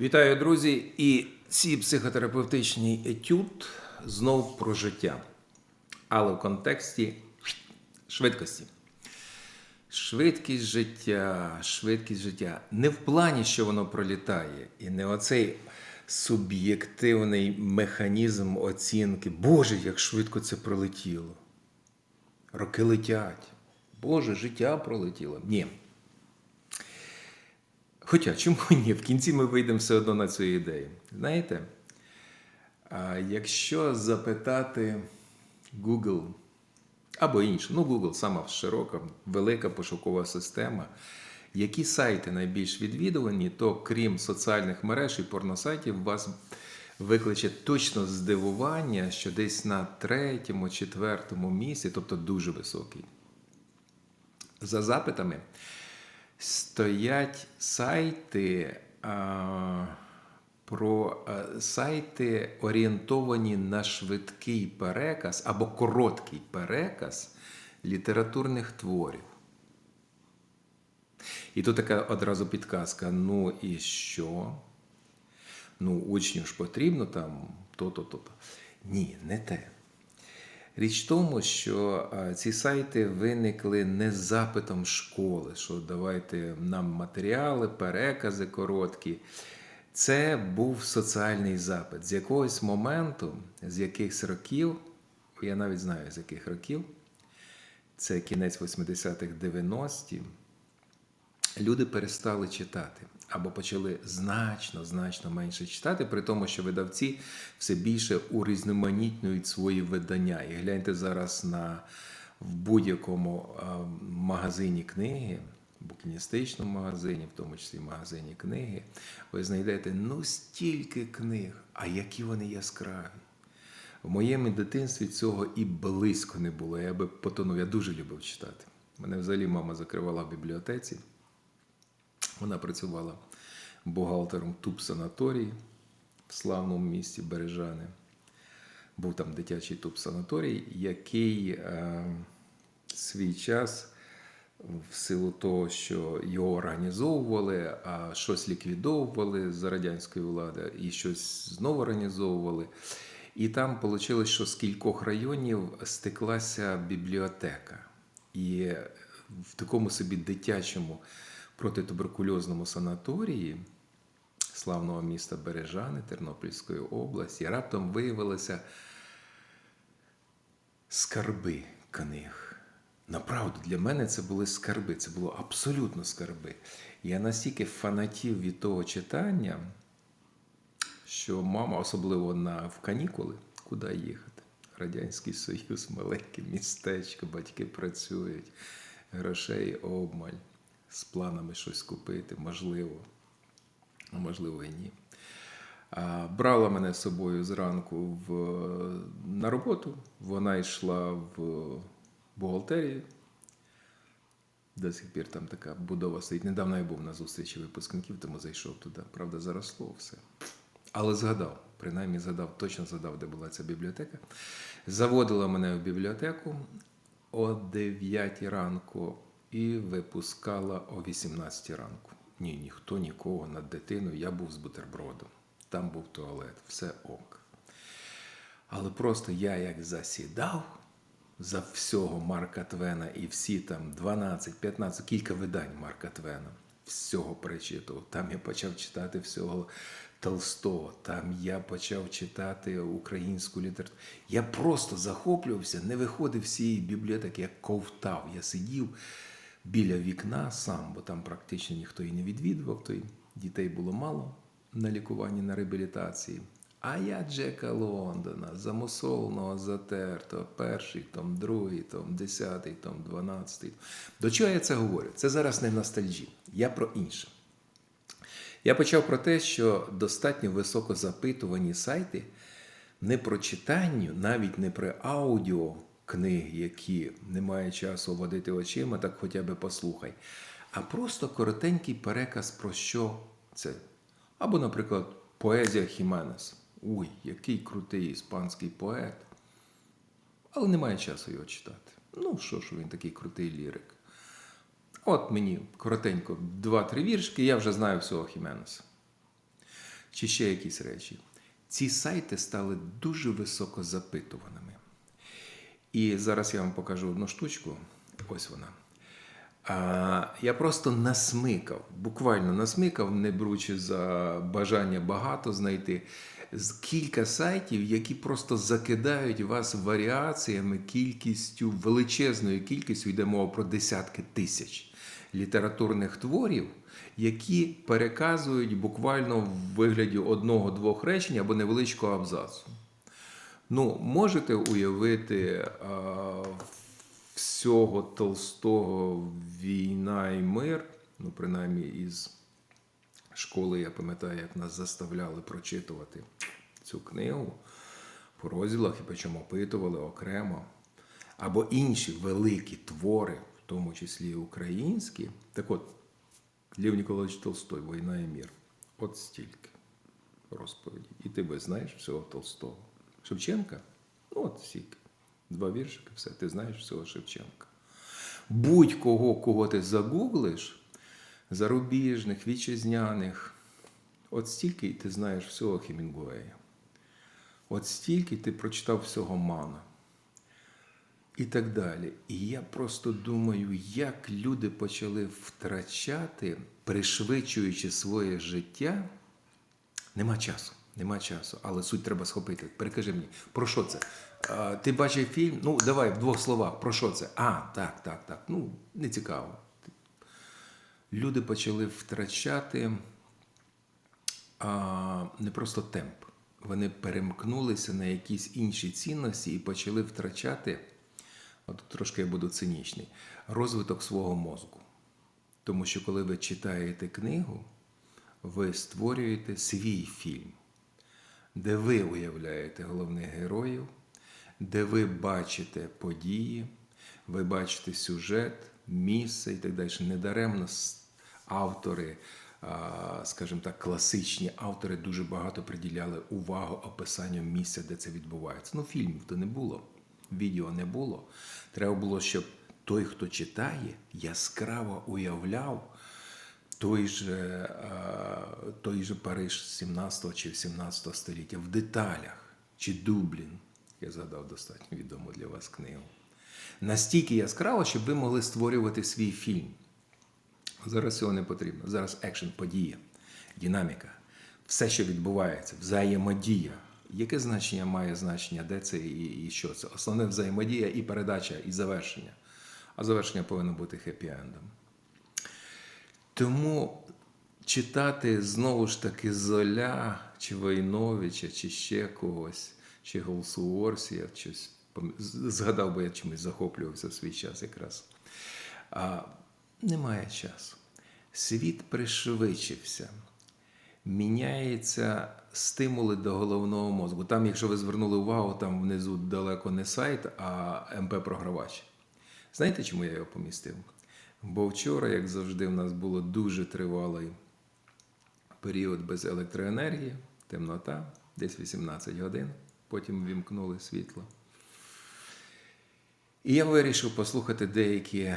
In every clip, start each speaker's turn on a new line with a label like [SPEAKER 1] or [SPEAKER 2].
[SPEAKER 1] Вітаю, друзі! І ці психотерапевтичний етюд знов про життя, але в контексті швидкості. Швидкість життя, швидкість життя. Не в плані, що воно пролітає, і не оцей суб'єктивний механізм оцінки. Боже, як швидко це пролетіло. Роки летять. Боже, життя пролетіло. Ні. Хоча чому ні? В кінці ми вийдемо все одно на цю ідею. Знаєте, якщо запитати Google або інше, ну Google сама широка, велика пошукова система, які сайти найбільш відвідувані, то крім соціальних мереж і порносайтів, вас викличе точно здивування, що десь на третьому, четвертому місці, тобто дуже високий. За запитами стоять сайти а, про а, сайти, орієнтовані на швидкий переказ або короткий переказ літературних творів. І тут така одразу підказка: ну і що? Ну, учню ж потрібно там то-то, то-то. Ні, не те. Річ в тому, що ці сайти виникли не з запитом школи, що давайте нам матеріали, перекази короткі. Це був соціальний запит. З якогось моменту, з якихось років, я навіть знаю, з яких років, це кінець 80-х, 90-ті, люди перестали читати або почали значно, значно менше читати, при тому, що видавці все більше урізноманітнюють свої видання. І гляньте зараз на в будь-якому магазині книги, букіністичному магазині, в тому числі магазині книги, ви знайдете ну стільки книг, а які вони яскраві. В моєму дитинстві цього і близько не було. Я би потонув, я дуже любив читати. Мене взагалі мама закривала в бібліотеці. Вона працювала бухгалтером туб санаторії в славному місті Бережани. Був там дитячий туб санаторій, який е, свій час, в силу того, що його організовували, а щось ліквідовували за радянської влади і щось знову організовували. І там вийшло, що з кількох районів стеклася бібліотека. І в такому собі дитячому протитуберкульозному санаторії славного міста Бережани Тернопільської області раптом виявилися скарби книг. Направду, для мене це були скарби, це було абсолютно скарби. Я настільки фанатів від того читання, що мама, особливо на в канікули, куди їхати? Радянський Союз, маленьке містечко, батьки працюють, грошей обмаль, з планами щось купити, можливо, можливо і ні. Брала мене з собою зранку в, на роботу. Вона йшла в бухгалтерію. До сих пір там така будова стоїть. Недавно я був на зустрічі випускників, тому зайшов туди. Правда, заросло все. Але згадав, принаймні згадав, точно згадав, де була ця бібліотека. Заводила мене в бібліотеку о 9 ранку і випускала о 18 ранку. Ні, ніхто нікого над дитиною. Я був з бутербродом. Там був туалет, все ок. Але просто я як засідав за всього Марка Твена і всі там 12-15, кілька видань Марка Твена, всього перечитував. Там я почав читати всього Толстого, там я почав читати українську літературу. Я просто захоплювався, не виходив з цієї бібліотеки, я ковтав. Я сидів біля вікна сам, бо там практично ніхто і не відвідував, то й дітей було мало на лікуванні, на реабілітації. А я Джека Лондона, замусоленого, затертого, перший том, другий том, десятий том, дванадцятий. До чого я це говорю? Це зараз не ностальжі. Я про інше. Я почав про те, що достатньо високо запитувані сайти не про читання, навіть не про аудіо книги, які немає часу водити очима, так хоча б послухай, а просто коротенький переказ про що це. Або, наприклад, поезія Хіменес. Ой, який крутий іспанський поет. Але немає часу його читати. Ну, що ж він такий крутий лірик. От мені коротенько, два-три віршки, я вже знаю всього Хіменеса. чи ще якісь речі. Ці сайти стали дуже високо запитуваними. І зараз я вам покажу одну штучку. Ось вона. А, я просто насмикав, буквально насмикав, не беручи за бажання багато знайти. з- Кілька сайтів, які просто закидають вас варіаціями, кількістю, величезною кількістю, йде мова про десятки тисяч літературних творів, які переказують буквально в вигляді одного-двох речень або невеличкого абзацу. Ну, можете уявити а, всього Толстого війна і мир, ну, принаймні із школи, я пам'ятаю, як нас заставляли прочитувати цю книгу по розділах, і причому опитували окремо, або інші великі твори, в тому числі українські. Так от, Лев Ніколаївич Толстой, Війна і мір. От стільки розповіді. І ти би знаєш всього Толстого. Шевченка? Ну, от стільки. Два віршики, все, ти знаєш всього Шевченка. Будь-кого, кого ти загуглиш, зарубіжних, вітчизняних, от стільки ти знаєш всього Хемінгуея. От стільки ти прочитав всього Мана. І так далі. І я просто думаю, як люди почали втрачати, пришвидшуючи своє життя. Нема часу, нема часу, але суть треба схопити. Перекажи мені, про що це? А, ти бачив фільм? Ну, давай в двох словах, про що це? А, так, так, так. Ну, не цікаво. Люди почали втрачати а, не просто темп. Вони перемкнулися на якісь інші цінності і почали втрачати, от трошки я буду цинічний, розвиток свого мозку. Тому що коли ви читаєте книгу, ви створюєте свій фільм, де ви уявляєте головних героїв, де ви бачите події, ви бачите сюжет, місце і так далі. Недаремно автори, скажімо так, класичні автори дуже багато приділяли увагу описанню місця, де це відбувається. Ну, фільмів то не було, відео не було. Треба було, щоб той, хто читає, яскраво уявляв той же, е, той же Париж 17 чи 17 століття в деталях, чи Дублін, я згадав достатньо відому для вас книгу. Настільки яскраво, щоб ви могли створювати свій фільм. Зараз цього не потрібно. Зараз екшн, подія, динаміка, все, що відбувається, взаємодія. Яке значення має значення, де це і, і що це? Основне взаємодія і передача, і завершення. А завершення повинно бути хеппі-ендом. Тому читати знову ж таки Золя, чи Войновича, чи ще когось, чи Голсуорсі, я щось згадав, бо я чимось захоплювався в свій час якраз. А, немає часу. Світ пришвидшився. Міняються стимули до головного мозку. Там, якщо ви звернули увагу, там внизу далеко не сайт, а МП-програвач. Знаєте, чому я його помістив? Бо вчора, як завжди, в нас було дуже тривалий період без електроенергії, темнота, десь 18 годин, потім вімкнули світло. І я вирішив послухати деякі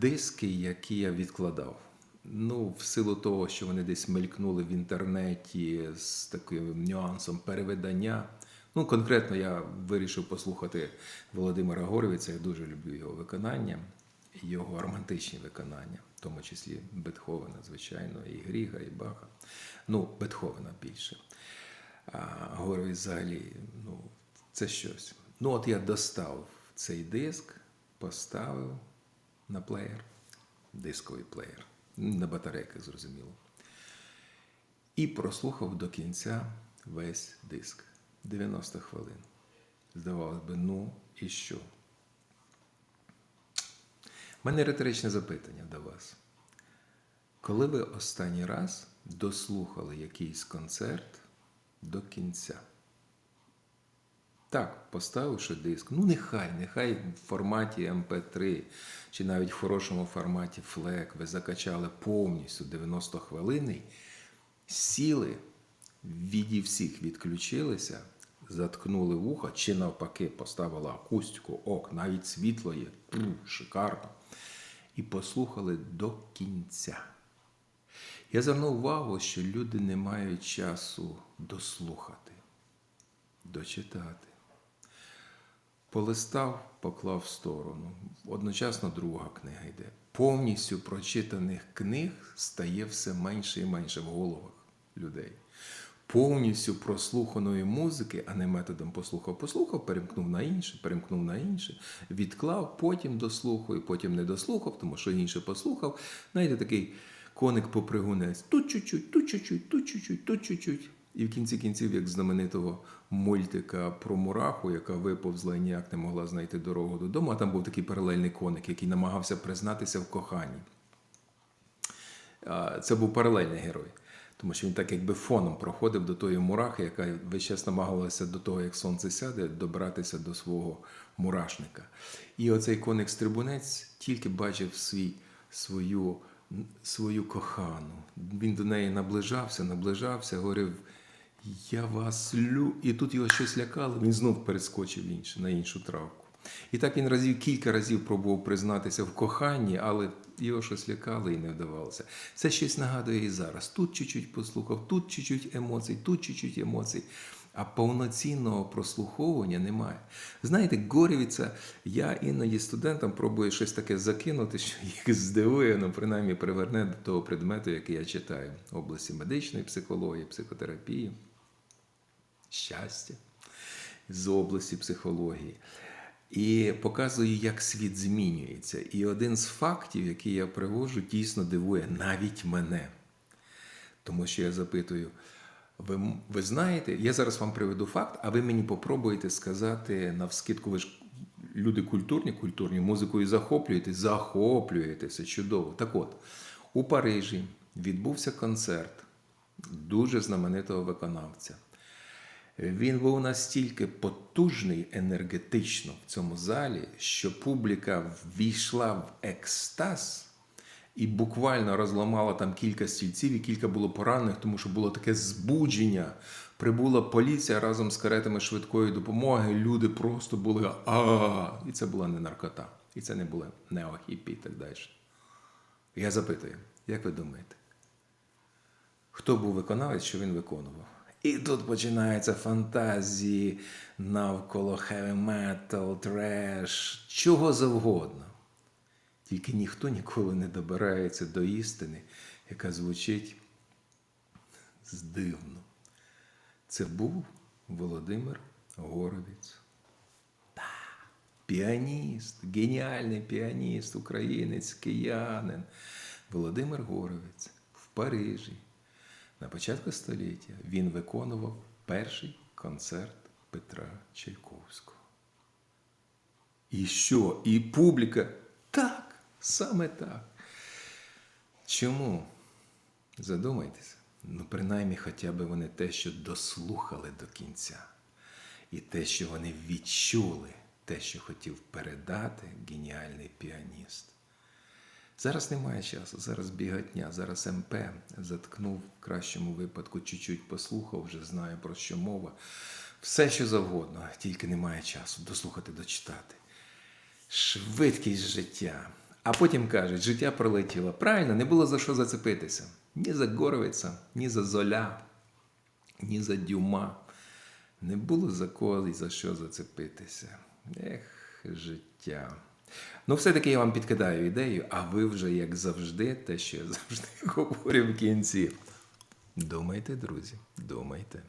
[SPEAKER 1] диски, які я відкладав. Ну, в силу того, що вони десь мелькнули в інтернеті з таким нюансом переведення. Ну, конкретно я вирішив послухати Володимира Горовиця. Я дуже люблю його виконання, його романтичні виконання, в тому числі Бетховена, звичайно, і Гріга, і Баха. Ну, Бетховена більше. А Горовець взагалі, ну, це щось. Ну, от я достав цей диск, поставив на плеєр, дисковий плеєр, на батарейках, зрозуміло. І прослухав до кінця весь диск. 90 хвилин. Здавалось би, ну і що? У мене риторичне запитання до вас. Коли ви останній раз дослухали якийсь концерт до кінця? Так, поставивши диск. Ну, нехай, нехай в форматі MP3 чи навіть в хорошому форматі FLAC ви закачали повністю 90 хвилин, сіли, віді всіх відключилися, заткнули вуха, чи навпаки поставили акустику, ок, навіть світло є, шикарно. І послухали до кінця. Я звернув увагу, що люди не мають часу дослухати, дочитати. Полистав, поклав в сторону. Одночасно друга книга йде. Повністю прочитаних книг стає все менше і менше в головах людей. Повністю прослуханої музики, а не методом послухав, послухав, перемкнув на інше, перемкнув на інше, відклав, потім дослухаю, потім не дослухав, тому що інше послухав. Знаєте, такий коник попригунець. Тут чуть-чуть, тут чуть-чуть, тут чуть-чуть, тут чуть-чуть. І в кінці кінців, як знаменитого мультика про мураху, яка виповзла і ніяк не могла знайти дорогу додому, а там був такий паралельний коник, який намагався признатися в коханні. Це був паралельний герой. Тому що він так якби фоном проходив до тої мурахи, яка весь час намагалася до того, як сонце сяде, добратися до свого мурашника. І оцей коник-стрибунець тільки бачив свій, свою, свою кохану. Він до неї наближався, наближався, говорив: Я вас лю. І тут його щось лякало, він знов перескочив інше, на іншу травку. І так він разів кілька разів пробував признатися в коханні, але його щось лякало і не вдавалося. Це щось нагадує і зараз. Тут чуть-чуть послухав, тут чуть-чуть емоцій, тут чуть-чуть емоцій. А повноцінного прослуховування немає. Знаєте, Горівіця, я іноді студентам пробую щось таке закинути, що їх здивує, ну принаймні приверне до того предмету, який я читаю в області медичної психології, психотерапії, щастя з області психології. І показую, як світ змінюється. І один з фактів, який я привожу, дійсно дивує навіть мене. Тому що я запитую: ви, ви знаєте, я зараз вам приведу факт, а ви мені попробуєте сказати навскидку, ви ж люди культурні, культурні, музикою захоплюєтесь, захоплюєтеся, чудово. Так от, у Парижі відбувся концерт дуже знаменитого виконавця. Він був настільки потужний енергетично в цьому залі, що публіка ввійшла в екстаз і буквально розламала там кілька стільців і кілька було поранених, тому що було таке збудження. Прибула поліція разом з каретами швидкої допомоги. Люди просто були а І це була не наркота. І це не були неохіпі і так далі. Я запитую, як ви думаєте, хто був виконавець, що він виконував? І тут починаються фантазії навколо metal, треш, чого завгодно. Тільки ніхто ніколи не добирається до істини, яка звучить здивно. Це був Володимир Горовець. Так, Піаніст, геніальний піаніст, українець, киянин. Володимир Горовець в Парижі. На початку століття він виконував перший концерт Петра Чайковського. І що? І публіка так, саме так. Чому? Задумайтеся. Ну, принаймні, хоча б вони те, що дослухали до кінця, і те, що вони відчули, те, що хотів передати геніальний піаніст. Зараз немає часу, зараз бігатня, зараз МП заткнув в кращому випадку, чуть-чуть послухав, вже знаю про що мова. Все, що завгодно, тільки немає часу дослухати, дочитати. Швидкість життя. А потім кажуть, життя пролетіло. Правильно, не було за що зацепитися. Ні за Горовиця, ні за Золя, ні за Дюма. Не було за кого і за що зацепитися. Ех, життя. Ну, все-таки я вам підкидаю ідею, а ви вже, як завжди, те, що я завжди говорю в кінці. Думайте, друзі, думайте.